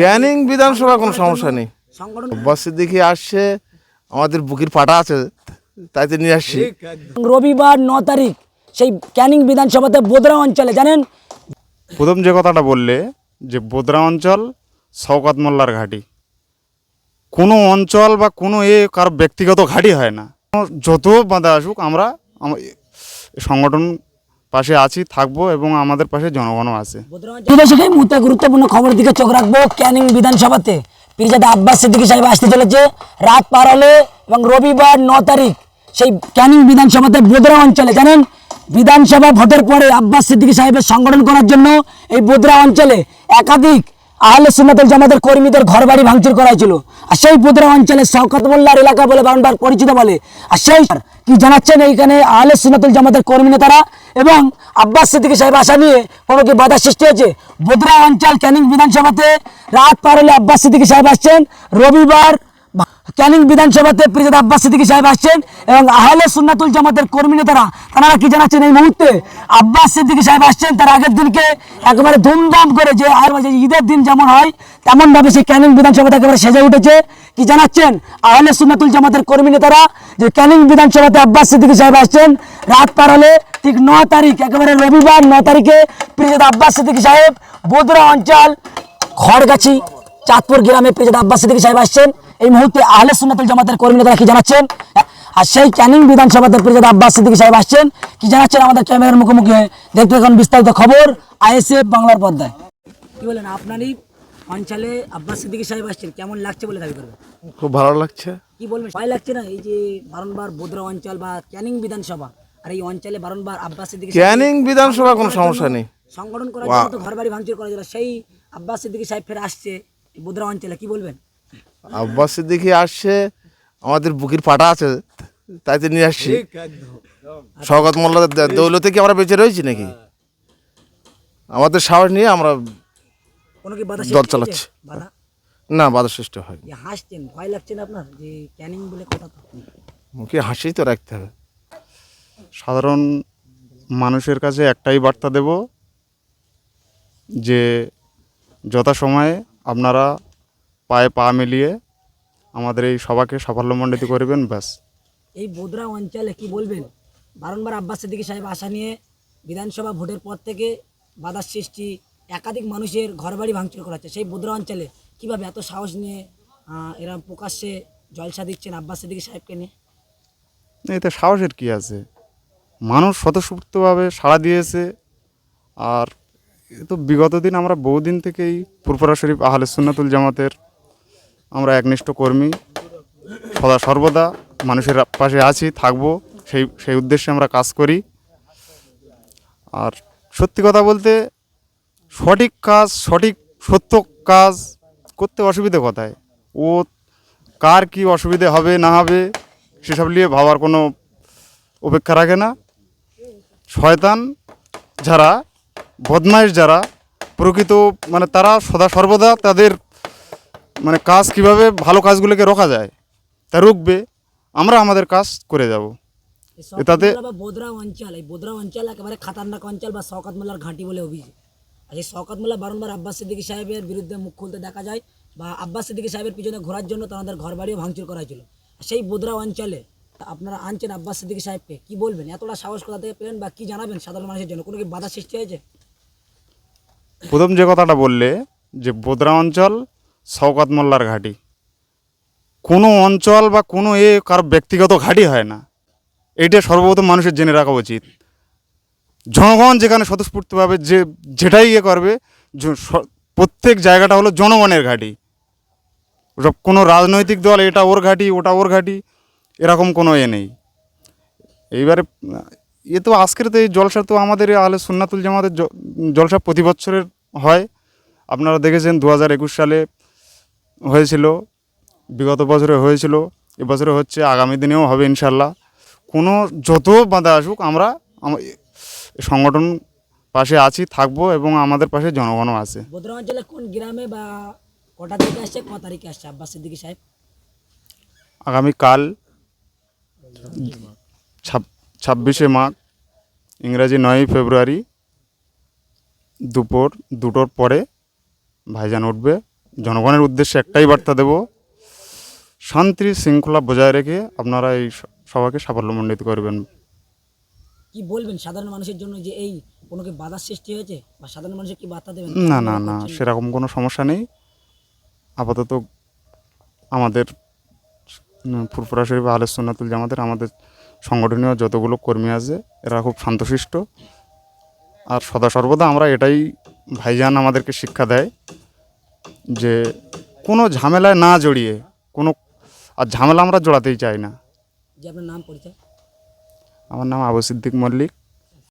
ক্যানিং বিধানসভা কোনো সমস্যা নেই। সংগঠন আব্বাস সিদ্দিকি আসছে আমাদের বুকির পাটা আছে তাইতে নিয়ে আসছি। রবিবার ন তারিখ সেই ক্যানিং বিধানসভাতে বোদরা অঞ্চলে জানেন? প্রথম যে কথাটা বললে যে বোদরা অঞ্চল শওকত মোল্লার ঘাঁটি। কোনো অঞ্চল বা কোনো এ কারও ব্যক্তিগত ঘাঁটি হয় না। যত বাঁধা আসুক আমরা সংগঠন পাশে আছি, থাকব এবং আমাদের পাশে জনগণও আছে। গুরুত্বপূর্ণ খবরের দিকে চোখ রাখব ক্যানিং বিধানসভাতে। পিরিজাদা আব্বাস সিদ্দিকী সাহেব আসতে চলেছে রাত পার হলে এবং রবিবার ন তারিখ সেই ক্যানিং বিধানসভাতে বোদরা অঞ্চলে। জানেন, বিধানসভা ভোটের পরে আব্বাস সিদ্দিকী সাহেবের সংগঠন করার জন্য এই বোদরা অঞ্চলে একাধিক আহলে সুন্নাতুল জামাতের কর্মীদের ঘরবাড়ি ভাঙচুর করা হয়েছিল আর সেই বোদরা অঞ্চলে শওকত এলাকা বলে বারবার পরিচিত বলে। আর সেই কি জানাচ্ছেন এইখানে আহলে সুন্নাতুল জামাতের কর্মী নেতারা? এবং আব্বাস সিদ্দিকী সাহেব আসা নিয়ে কোনো কি বাধা সৃষ্টি হয়েছে? বোদরা অঞ্চল ক্যানিং বিধানসভাতে রাত পার হলে আব্বাস সিদ্দিকী সাহেব আসছেন। রবিবার ক্যানিং বিধানসভাতে প্রিজাদ আব্বাস সিদ্দিকী সাহেব আসছেন এবং আহলে সুন্নাতুল জামাতের কর্মী নেতারা, তারা কি জানাচ্ছেন এই মুহূর্তে? আব্বাস সিদ্দিকী সাহেব আসছেন, তার আগের দিনকে একেবারে ধুমধাম করে যে আর ঈদের দিন যেমন হয় তেমন ভাবে সেই ক্যানিং বিধানসভাতে একেবারে সেজে উঠেছে। কি জানাচ্ছেন আহলে সুন্নাতুল জামাতের কর্মী নেতারা যে ক্যানিং বিধানসভাতে আব্বাস সিদ্দিকী সাহেব আসছেন? রাত পার হলে ঠিক ন তারিখ, একেবারে রবিবার ন তারিখে প্রিজাদ আব্বাস সিদ্দিকী সাহেব বোদরা অঞ্চল, খড়গাছি চাঁদপুর গ্রামে প্রেসিডেন্ট আব্বাস সিদ্দিকী সাহেব আসছেন। এই মুহূর্তে আহলে সুন্নাতুল জামাতের কর্মী নেতারা কি জানাচ্ছেন? আর সেই ক্যানিং বিধানসভাতে প্রেসিডেন্ট আব্বাস সিদ্দিকী সাহেব আসছেন। কি জানাচ্ছেন আমাদের ক্যামেরার মুখোমুখি হয়ে? দেখতে এখন বিস্তারিত খবর আইএসএফ বাংলার পর্দায়। কি বলেন আপনারই অঞ্চলে আব্বাস সিদ্দিকী সাহেব আসছেন কেমন লাগছে বলে দাবি করবেন? খুব ভালো লাগছে। কি বলবেন ভয় লাগছে না এই যে বারংবার বোদরা অঞ্চল বা ক্যানিং বিধানসভা? আর এই অঞ্চলে বারংবার আব্বাস সিদ্দিকী ক্যানিং বিধানসভা কোনো সমস্যা নেই। সংগঠন করার জন্য তো ঘর বাড়ি ভাঙচুর করা ছিল সেই আব্বাস সিদ্দিকী সাহেব ফের আসছে। বোদরা অঞ্চলে কি বলবেন? আব্বাস সিদ্দিকি আসছে আমাদের বুকির পাটা আছে তাইতে নিয়ে আসছি। মোল্লাদের দে- দৌলতে কি আমরা বেঁচে রয়েছি নাকি? আমাদের সাহস নিয়ে আমরা কোনো কি বাধা দর চালাচ্ছি। না বাধা সৃষ্টি হয় হাসছেন ভয় লাগছে না আপনার? যে ক্যানিং বলে কথা তো। মুখে হাসিই তো রাখতে হবে। সাধারণ মানুষের কাছে একটাই বার্তা দেব যে যথাসময়ে আপনারা পায়ে পা মিলিয়ে আমাদের এই সভাকে সাফল্যমণ্ডিত করবেন ব্যাস। এই বোদরা অঞ্চলে কি বলবেন? বারংবার আব্বাস সিদ্দিকী সাহেব আসা নিয়ে বিধানসভা ভোটের পর থেকে বাধার সৃষ্টি একাধিক মানুষের ঘরবাড়ি ভাঙচুর করা হচ্ছে। সেই বোদরা অঞ্চলে কীভাবে এত সাহস নিয়ে এরা প্রকাশ্যে জলসা দিচ্ছেন আব্বাস সিদ্দিকী সাহেবকে নিয়ে? এতে সাহসের কি আছে? মানুষ স্বতঃস্ফূর্তভাবে সাড়া দিয়েছে আর তো বিগত দিন আমরা বহুদিন থেকেই পুরপুরা শরীফ আহলে সুন্নাতুল জামাতের আমরা একনিষ্ঠ কর্মী। সদা সর্বদা মানুষের পাশে আছি, থাকব, সেই সেই উদ্দেশ্যে আমরা কাজ করি। আর সত্যি কথা বলতে সঠিক কাজ, সঠিক, সত্য কাজ করতে অসুবিধে কোথায়? ও কার কি অসুবিধে হবে, না হবে, সেসব নিয়ে ভাবার কোনো অপেক্ষা রাখে না। শয়তান যারা বদমাইশ যারা প্রকৃত মানে তারা সদা সর্বদা তাদের মানে কাজ কীভাবে ভালো কাজগুলোকে রোকা যায় তা রুখবে আমরা আমাদের কাজ করে যাব। এটাতে- বা বোদরা অঞ্চল এই বোদরা অঞ্চল একেবারে খাতারনাক অঞ্চল বা শওকত মোল্লার ঘাঁটি বলে অভিযোগ আর এই শওকত মোল্লা বারংবার আব্বাস সিদ্দিকী সাহেবের বিরুদ্ধে মুখ খুলতে দেখা যায় বা আব্বাস সিদ্দিকী সাহেবের পিছনে ঘোরার জন্য তাদের ঘর বাড়িও ভাঙচুর করা হয়েছিল। সেই বোদরা অঞ্চলে আপনারা আনছেন আব্বাস সিদ্দিকী সাহেবকে? কি বলবেন? এতটা সাহস কোথা থেকে পেলেন বা কি জানাবেন সাধারণ মানুষের জন্য? কোনো কি বাধা সৃষ্টি হয়েছে? প্রথম যে কথাটা বললে যে বোদরা অঞ্চল, শওকাত মোল্লার ঘাঁটি। কোনো অঞ্চল বা কোনো এ কারও ব্যক্তিগত ঘাঁটি হয় না। এটা সর্বপ্রথম মানুষের জেনে রাখা উচিত। জনগণ যেখানে স্বতঃস্ফূর্তভাবে যে, যেটাই ইয়ে করবে প্রত্যেক জায়গাটা হলো জনগণের ঘাঁটি। কোনো রাজনৈতিক দল, এটা ওর ঘাঁটি, ওটা ওর ঘাঁটি, এরকম কোনো এ নেই। এইবারে এ তো আজকের তো এই জলসা তো আমাদের আহলে সুন্নাতুল জামাতের জলসা প্রতি বছরের হয়। আপনারা দেখেছেন দু হাজার একুশ সালে হয়েছিল বিগত বছরে হয়েছিল এবছরে হচ্ছে আগামী দিনেও হবে ইনশাল্লাহ কোনো যত বাধা আসুক আমরা সংগঠন পাশে আছি থাকব এবং আমাদের পাশে জনগণও আছে। বোদরা অঞ্চলে কোন গ্রামে বা কটা থেকে আসছে ক তারিখে আসছে আব্বাস সিদ্দিকী সাহেব? আগামীকাল ছাব- ছাব্বিশে মাঘ ইংরাজি নয়ই ফেব্রুয়ারি দুপুর দুটোর পরে ভাইজান উঠবে। জনগণের উদ্দেশ্যে একটাই বার্তা দেব শান্তি শৃঙ্খলা বজায় রেখে আপনারা এই স- সভাকে সাফল্যমণ্ডিত করবেন। কি বলবেন? সাধারণ মানুষের জন্য যে এই কোনো কি বাধার সৃষ্টি হয়েছে বা সাধারণ মানুষের কি বার্তা দেবেন? না না না সেরকম কোনো সমস্যা নেই। আপাতত আমাদের ফুরফুরা শরীফ আলে সুন্নাতুল জামাতের আমাদের সংগঠনীয় যতগুলো কর্মী আছে এরা খুব শান্তশিষ্ট। আর সদা সর্বদা আমরা এটাই ভাইজান আমাদেরকে শিক্ষা দেয় যে কোনো ঝামেলায় না জড়িয়ে কোনো আর ঝামেলা আমরা জড়াতেই চাই না। যে আপনার নাম পরিচয়? আমার নাম আবু সিদ্দিক মল্লিক।